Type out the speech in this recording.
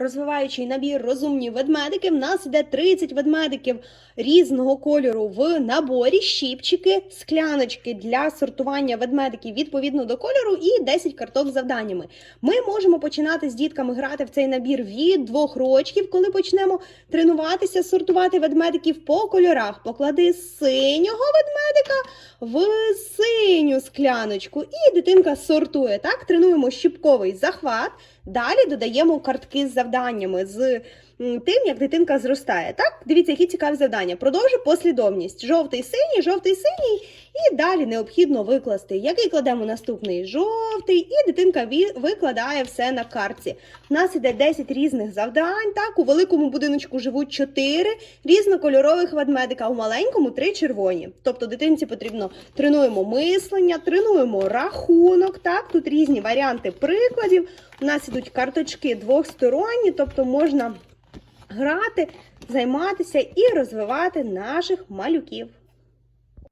розвиваючий набір розумні ведмедики. В нас іде 30 ведмедиків різного кольору в наборі, щіпчики, скляночки для сортування ведмедиків відповідно до кольору і 10 карток з завданнями. Ми можемо починати з дітками грати в цей набір від двох рочків, коли почнемо тренуватися, сортувати ведмедиків по кольорах. Поклади синього ведмедика в синю скляночку, і дитинка сортує. Так, тренуємо щіпковий захват. Далі додаємо картки з завданнями з тим, як дитинка зростає. Так, дивіться, які цікаві завдання. Продовжу послідовність: жовтий, синій, жовтий, синій, і далі необхідно викласти. Який кладемо наступний жовтий, і дитинка викладає все на картці. У нас іде 10 різних завдань. Так, у великому будиночку живуть 4 різнокольорових ведмедика, у маленькому 3 червоні. Тобто дитинці потрібно тренуємо мислення, тренуємо рахунок. Так, тут різні варіанти прикладів. У нас ідуть карточки двохсторонні, тобто можна грати, займатися і розвивати наших малюків.